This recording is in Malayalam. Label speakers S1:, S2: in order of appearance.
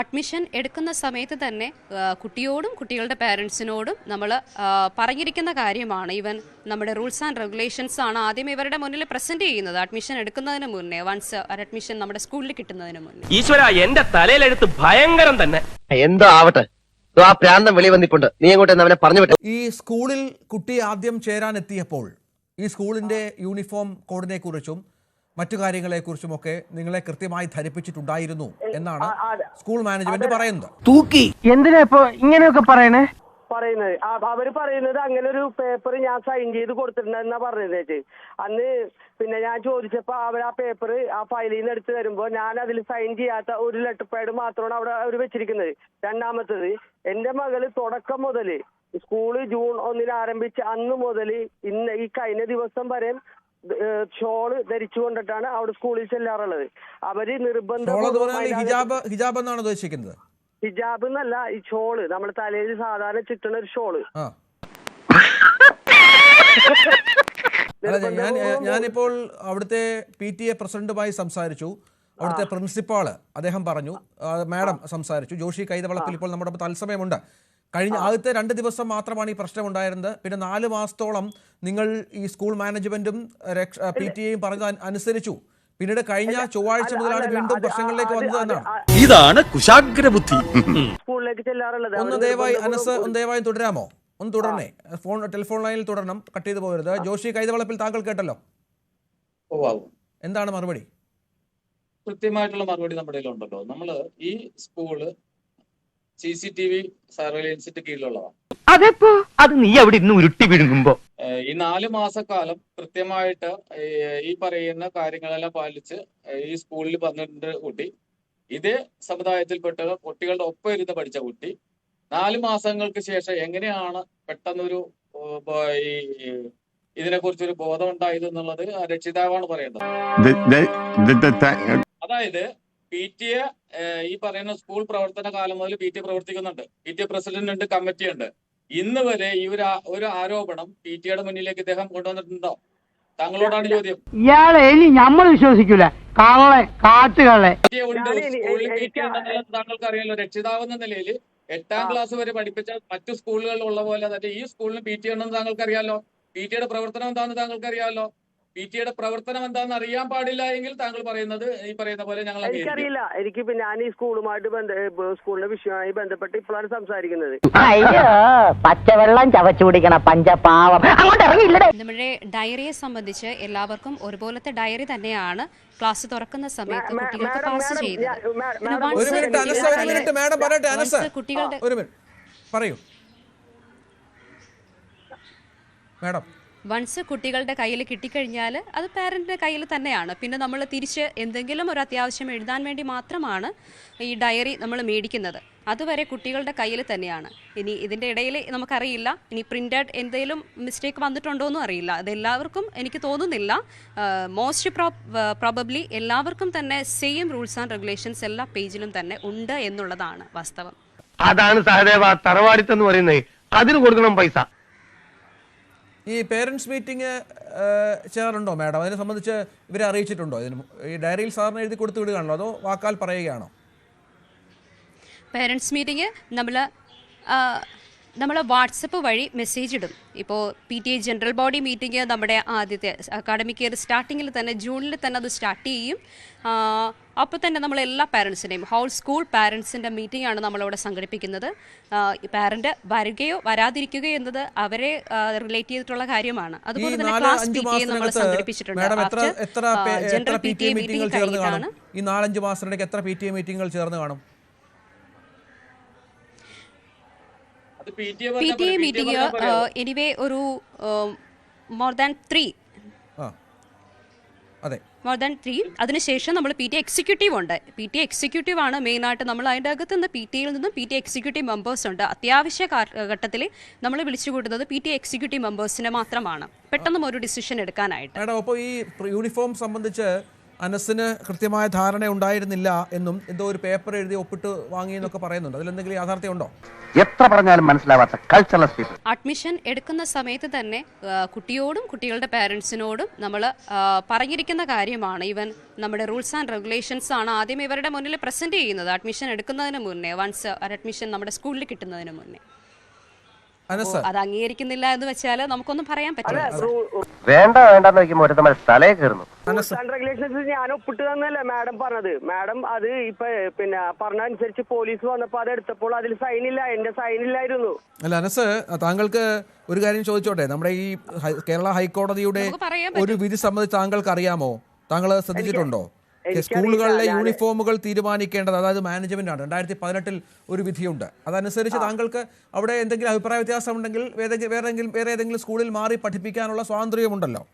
S1: അഡ്മിഷൻ എടുക്കുന്ന സമയത്ത് തന്നെ കുട്ടിയോടും കുട്ടികളുടെ പാരൻസിനോടും നമ്മൾ പറഞ്ഞിരിക്കുന്ന കാര്യമാണ്. ഇവൻ നമ്മുടെ റൂൾസ് ആൻഡ് റെഗുലേഷൻസ് ആണ് ആദ്യം ഇവരുടെ മുന്നിൽ പ്രസന്റ് ചെയ്യുന്നത്. അഡ്മിഷൻ എടുക്കുന്നതിന് മുന്നേ വൺസ് അഡ്മിഷൻ നമ്മുടെ സ്കൂളിൽ കിട്ടുന്നതിന് മുന്നേ.
S2: ഈശ്വര എന്റെ തലയിലെടുത്ത് ഭയങ്കരം തന്നെ.
S3: എന്തോ ആവട്ടെ ആ പ്രാന്തം വെളി വന്നിപ്പുണ്ട് നീ അങ്ങോട്ട് അവനെ പറഞ്ഞു വിട്ടു.
S4: ഈ സ്കൂളിൽ കുട്ടി ആദ്യം ചേരാൻ എത്തിയപ്പോൾ ഈ സ്കൂളിന്റെ യൂണിഫോം കോഡിനെ കുറിച്ചും മറ്റു കാര്യങ്ങളെക്കുറിച്ചുമൊക്കെ നിങ്ങളെ കൃത്യമായി ധരിപ്പിച്ചിട്ടുണ്ടായിരുന്നു എന്നാണ് സ്കൂൾ മാനേജ്മെന്റ് പറയുന്നത്. തൂക്കി.
S2: എന്തിനാ ഇപ്പൊ ഇങ്ങനെയൊക്കെ പറയണേ?
S5: പറയുന്നത്. ആ, അവർ പറയുന്നത് അങ്ങനെ ഒരു പേപ്പർ ഞാൻ സൈൻ ചെയ്ത് കൊടുത്തിട്ടുണ്ടെന്നാ പറഞ്ഞത് ചേച്ചി. അന്ന് പിന്നെ ഞാൻ ചോദിച്ചപ്പോ അവർ ആ പേപ്പർ ആ ഫയലിൽ നിന്ന് എടുത്ത് തരുമ്പോ ഞാൻ അതിൽ സൈൻ ചെയ്യാത്ത ഒരു ലെറ്റർ പാഡ് മാത്രമാണ് അവിടെ അവർ വെച്ചിരിക്കുന്നത്. രണ്ടാമത്തത് എന്റെ മകൾ തുടക്കം മുതൽ സ്കൂൾ ജൂൺ ഒന്നിന് ആരംഭിച്ച് അന്ന് മുതൽ ഇന്ന് ഈ കഴിഞ്ഞ ദിവസം വരെ ഷോൾ ധരിച്ചുകൊണ്ടിട്ടാണ് അവിടെ സ്കൂളിൽ ചെല്ലാറുള്ളത്.
S4: അവർ
S5: നിർബന്ധം
S4: ഹിജാബ് ഹിജാബ് എന്നാണ് ഉദ്ദേശിക്കുന്നത്.
S5: ഹിജാബ് എന്നല്ല ഈ ഷോൾ നമ്മുടെ തലയിൽ സാധാരണ ചുറ്റുന്ന ഒരു
S4: ഷോൾ ഞാൻ ഞാനിപ്പോൾ അവിടുത്തെ പി ടി എ പ്രസിഡന്റുമായി സംസാരിച്ചു. അവിടുത്തെ പ്രിൻസിപ്പാൾ അദ്ദേഹം പറഞ്ഞു. മാഡം സംസാരിച്ചു. ജോഷി കൈതവളപ്പിൽ ഇപ്പോൾ നമ്മുടെ തത്സമയമുണ്ട്. കഴിഞ്ഞ ആദ്യത്തെ രണ്ട് ദിവസം മാത്രമാണ് ഈ പ്രശ്നം ഉണ്ടായിരുന്നത് പിന്നെ നാല് മാസത്തോളം നിങ്ങൾ ഈ സ്കൂൾ മാനേജ്മെന്റും പി ടി എയും പറഞ്ഞ അനുസരിച്ചു. പിന്നീട് കഴിഞ്ഞ ചൊവ്വാഴ്ച മുതലാണ് വീണ്ടും പ്രശ്നങ്ങളിലേക്ക് വന്നത് എന്നാണ്.
S2: ഇതാണ് കുശാഗ്ര ബുദ്ധി
S5: സ്കൂളിലേക്ക് ചെല്ലാറുള്ളത്.
S4: ഒന്ന് ദയവായി അനസ് ഒന്ന് ദയവായി തുടരാമോ? ഒന്ന് തുടരണേ. ഫോൺ ടെലിഫോൺ ലൈനിൽ തുടരണം. കട്ട് ചെയ്ത് പോകരുത്. ജോഷി കൈതവളപ്പിൽ താങ്കൾ കേട്ടല്ലോ. എന്താണ് മറുപടി?
S6: കൃത്യമായിട്ടുള്ള മറുപടി നമ്മുടെ കയ്യിലുണ്ടല്ലോ. നമ്മൾ ഈ school C C T V സർവൈലൻസിന്റെ കീഴിലുള്ളതാണ്
S2: അതെപ്പോ? അത് നീ അവിടെ ഇന്ന് ഉരുട്ടി വിഴുങ്ങുമ്പോ.
S6: ഈ നാല് മാസക്കാലം കൃത്യമായിട്ട് ഈ പറയുന്ന കാര്യങ്ങളെല്ലാം പാലിച്ച് ഈ സ്കൂളിൽ വന്നിട്ടുണ്ട് കുട്ടി. ഇതേ സമുദായത്തിൽപ്പെട്ട കുട്ടികളുടെ ഒപ്പം ഇരുന്ന് പഠിച്ച കുട്ടി. നാല് മാസങ്ങൾക്ക് ശേഷം എങ്ങനെയാണ് പെട്ടെന്നൊരു ഈ ഇതിനെ കുറിച്ചൊരു ബോധം ഉണ്ടായത് എന്നുള്ളത് രക്ഷിതാവാണ് പറയുന്നത് അതായത് പി ടി എ ഈ പറയുന്ന സ്കൂൾ പ്രവർത്തന കാലം മുതൽ പി ടി എ പ്രവർത്തിക്കുന്നുണ്ട്. പി ടി എ പ്രസിഡന്റ് ഉണ്ട് കമ്മിറ്റി ഉണ്ട് ഇന്ന് വരെ ഈ ഒരു ഒരു ആരോപണം പി ടി എയുടെ മുന്നിലേക്ക് ഇദ്ദേഹം കൊണ്ടുവന്നിട്ടുണ്ടോ? താങ്കളോടാണ് ചോദ്യം.
S7: ഇയാളെ ഇനി നമ്മൾ വിശ്വസിക്കൂല. കള്ളെ
S6: കാട്ടുകളെ താങ്കൾക്ക് അറിയാലോ രക്ഷിതാവ് എന്ന നിലയിൽ എട്ടാം ക്ലാസ് വരെ പഠിപ്പിച്ച മറ്റു സ്കൂളുകളിൽ ഉള്ള പോലെ തന്നെ ഈ സ്കൂളിന് പി ടി ഉണ്ടെന്ന് താങ്കൾക്ക് അറിയാലോ പി ടിയുടെ പ്രവർത്തനം എന്താണെന്ന് താങ്കൾക്ക് അറിയാലോ പി ടി എയുടെ പ്രവർത്തനം എന്താണെന്ന് അറിയാൻ പാടില്ല എങ്കിൽ താങ്കൾ പറയുന്നത് ഈ പറയുന്ന പോലെ ഞങ്ങൾ അറിയില്ല
S5: എനിക്കറിയില്ല. എനിക്ക് ഇപ്പൊ ഞാൻ ഈ സ്കൂളുമായിട്ട് സ്കൂളിന്റെ വിഷയമായി ബന്ധപ്പെട്ട് ഇപ്പോഴാണ് സംസാരിക്കുന്നത്.
S7: അയ്യോ പച്ചവെള്ളം ചവച്ചു കുടിക്കണം പഞ്ചപാവം.
S1: നമ്മുടെ ഡയറിയെ സംബന്ധിച്ച് എല്ലാവർക്കും ഒരുപോലത്തെ ഡയറി തന്നെയാണ് ക്ലാസ് തുറക്കുന്ന സമയത്ത് കുട്ടികൾക്ക് പാസ്
S4: ചെയ്തത്.
S1: കുട്ടികളുടെ
S4: മിനിറ്റ് മാഡം പറയട്ടെ അനസ്.
S1: കുട്ടികളുടെ
S4: ഒരു മിനിറ്റ്. പറയൂ. മാഡം.
S1: വൺസ് കുട്ടികളുടെ കയ്യിൽ കിട്ടിക്കഴിഞ്ഞാൽ അത് പാരന്റിന്റെ കയ്യിൽ തന്നെയാണ്. പിന്നെ നമ്മൾ തിരിച്ച് എന്തെങ്കിലും ഒരു അത്യാവശ്യം എഴുതാൻ വേണ്ടി മാത്രമാണ് ഈ ഡയറി നമ്മൾ മേടിക്കുന്നത്. അതുവരെ കുട്ടികളുടെ കയ്യിൽ തന്നെയാണ്. ഇനി ഇതിന്റെ ഇടയിൽ നമുക്കറിയില്ല. ഇനി പ്രിന്റഡ് എന്തെങ്കിലും മിസ്റ്റേക്ക് വന്നിട്ടുണ്ടോ എന്നും അറിയില്ല. അതെല്ലാവർക്കും എനിക്ക് തോന്നുന്നില്ല. മോസ്റ്റ് പ്രോബബ്ലി എല്ലാവർക്കും തന്നെ സെയിം റൂൾസ് ആൻഡ് റെഗുലേഷൻസ് എല്ലാ പേജിലും തന്നെ ഉണ്ട് എന്നുള്ളതാണ് വാസ്തവം.
S2: അതാണ് സഹദേവ തറവാടിത്തെന്ന് പറയുന്നത്. അതിന് കൊടുക്കണം പൈസ.
S4: ഈ പേരൻസ് മീറ്റിംഗ് ചേരാറുണ്ടോ മാഡം? അതിനെ സംബന്ധിച്ച് ഇവരെ അറിയിച്ചിട്ടുണ്ടോ? ഇതിന് ഈ ഡയറിയിൽ സാറിന് എഴുതി കൊടുത്തു വിടുകയാണല്ലോ? അതോ വാക്കാൽ പറയുകയാണോ?
S1: പേരൻസ് മീറ്റിംഗ് നമ്മൾ നമ്മൾ വാട്സപ്പ് വഴി മെസ്സേജ് ഇടും. ഇപ്പോൾ P T A general body meeting നമ്മുടെ ആദ്യത്തെ അക്കാഡമിക് ഇയർ സ്റ്റാർട്ടിങ്ങിൽ തന്നെ ജൂണിൽ തന്നെ അത് സ്റ്റാർട്ട് ചെയ്യും. അപ്പോൾ തന്നെ നമ്മൾ എല്ലാ പാരൻസിന്റെയും ഹോൾ സ്കൂൾ പാരൻസിന്റെ മീറ്റിംഗ് ആണ് നമ്മളിവിടെ സംഘടിപ്പിക്കുന്നത്. പാരന്റ് വരികയോ വരാതിരിക്കുകയോ എന്നത് അവരെ റിലേറ്റ് ചെയ്തിട്ടുള്ള കാര്യമാണ്. അതുപോലെ തന്നെ ക്ലാസ് പി ടി എ നമ്മൾ സംഘടിപ്പിച്ചിട്ടുണ്ട്.
S4: മാഡം എത്ര എത്ര എത്ര
S1: ജനറൽ
S4: പി ടി എ മീറ്റിംഗുകൾ ചേർന്ന് കാണും?
S1: കഴിഞ്ഞിട്ടാണ്
S4: ഈ നാലഞ്ച് മാസത്തിനിടയ്ക്ക് എത്ര പി ടി എ മീറ്റിംഗുകൾ ചേർന്ന് കാണും?
S6: അത് P T A
S1: meeting anyway ഒരു മോർ ദാൻ ത്രീ
S4: അതെ.
S1: മോർ ദാൻ ത്രീ അതിനുശേഷം നമ്മൾ പി ടി എക്സിക്യൂട്ടീവ് ഉണ്ട്. പി ടി എക്സിക്യൂട്ടീവ് ആണ് മെയിനായിട്ട് നമ്മൾ അതിന്റെ അകത്ത് നിന്ന് പി ടിയിൽ നിന്നും പി ടി എക്സിക്യൂട്ടീവ് മെമ്പേഴ്സ് ഉണ്ട്. അത്യാവശ്യ ഘട്ടത്തിൽ നമ്മൾ വിളിച്ചു കൂട്ടുന്നത് പി ടി എക്സിക്യൂട്ടീവ് മെമ്പേഴ്സിനെ മാത്രമാണ്. പെട്ടെന്ന് ഒരു ഡിസിഷൻ എടുക്കാനായിട്ട്.
S4: അപ്പോൾ ഈ യൂണിഫോം സംബന്ധിച്ച് അനസിന് കൃത്യമായ ധാരണ ഉണ്ടായിരുന്നില്ല എന്നും എന്തോ ഒരു പേപ്പർ എഴുതി ഒപ്പിട്ട് വാങ്ങി എന്നൊക്കെ പറയുന്നുണ്ട്. അതിലെന്തെങ്കിലും യാഥാർത്ഥ്യമുണ്ടോ
S3: എത്ര പറഞ്ഞാലും മനസ്സിലാവാത്ത കൾച്ചറൽ
S1: അഡ്മിഷൻ എടുക്കുന്ന സമയത്ത് തന്നെ കുട്ടിയോടും കുട്ടികളുടെ പാരൻസിനോടും നമ്മൾ പറഞ്ഞിരിക്കുന്ന കാര്യമാണ്. ഇവൻ നമ്മുടെ റൂൾസ് ആൻഡ് റെഗുലേഷൻസ് ആണ് ആദ്യം ഇവരുടെ മുന്നിൽ പ്രസന്റ് ചെയ്യുന്നത്. അഡ്മിഷൻ എടുക്കുന്നതിന് മുന്നേ വൺസ് അഡ്മിഷൻ നമ്മുടെ സ്കൂളിൽ കിട്ടുന്നതിന് മുന്നേ. അത് അംഗീകരിക്കുന്നില്ല എന്ന് വെച്ചാൽ നമുക്കൊന്നും പറയാൻ പറ്റില്ല.
S3: വേണ്ട വേണ്ടെന്ന് വെക്കുമ്പോ ഒരു തമ്മിൽ തലേ കയറുന്നു.
S4: അനസ്
S5: ആൻഡ് റെഗുലേഷൻസ് ഞാൻ ഒപ്പിട്ട് തന്നല്ലേ മാഡം പറഞ്ഞത്. മാഡം അത് ഇപ്പൊ പിന്നെ പറഞ്ഞ അനുസരിച്ച് പോലീസ് വന്നപ്പോ അത് എടുത്തപ്പോൾ അതിൽ സൈൻ ഇല്ല എന്റെ സൈൻ ഇല്ലായിരുന്നു.
S4: അല്ല അനസ് താങ്കൾക്ക് ഒരു കാര്യം ചോദിച്ചോട്ടെ? നമ്മുടെ ഈ കേരള ഹൈക്കോടതിയുടെ ഒരു വിധി സംബന്ധിച്ച് താങ്കൾക്ക് അറിയാമോ? താങ്കൾ ശ്രദ്ധിച്ചിട്ടുണ്ടോ. സ്കൂളുകളിലെ യൂണിഫോമുകൾ തീരുമാനിക്കേണ്ടത് അതായത് മാനേജ്മെന്റ് ആണ് രണ്ടായിരത്തി പതിനെട്ടിൽ ഒരു വിധിയുണ്ട്. അതനുസരിച്ച് താങ്കൾക്ക് അവിടെ എന്തെങ്കിലും അഭിപ്രായ വ്യത്യാസം ഉണ്ടെങ്കിൽ വേറെ ഏതെങ്കിലും വേറെ ഏതെങ്കിലും സ്കൂളിൽ മാറി പഠിപ്പിക്കാനുള്ള സ്വാതന്ത്ര്യമുണ്ടല്ലോ.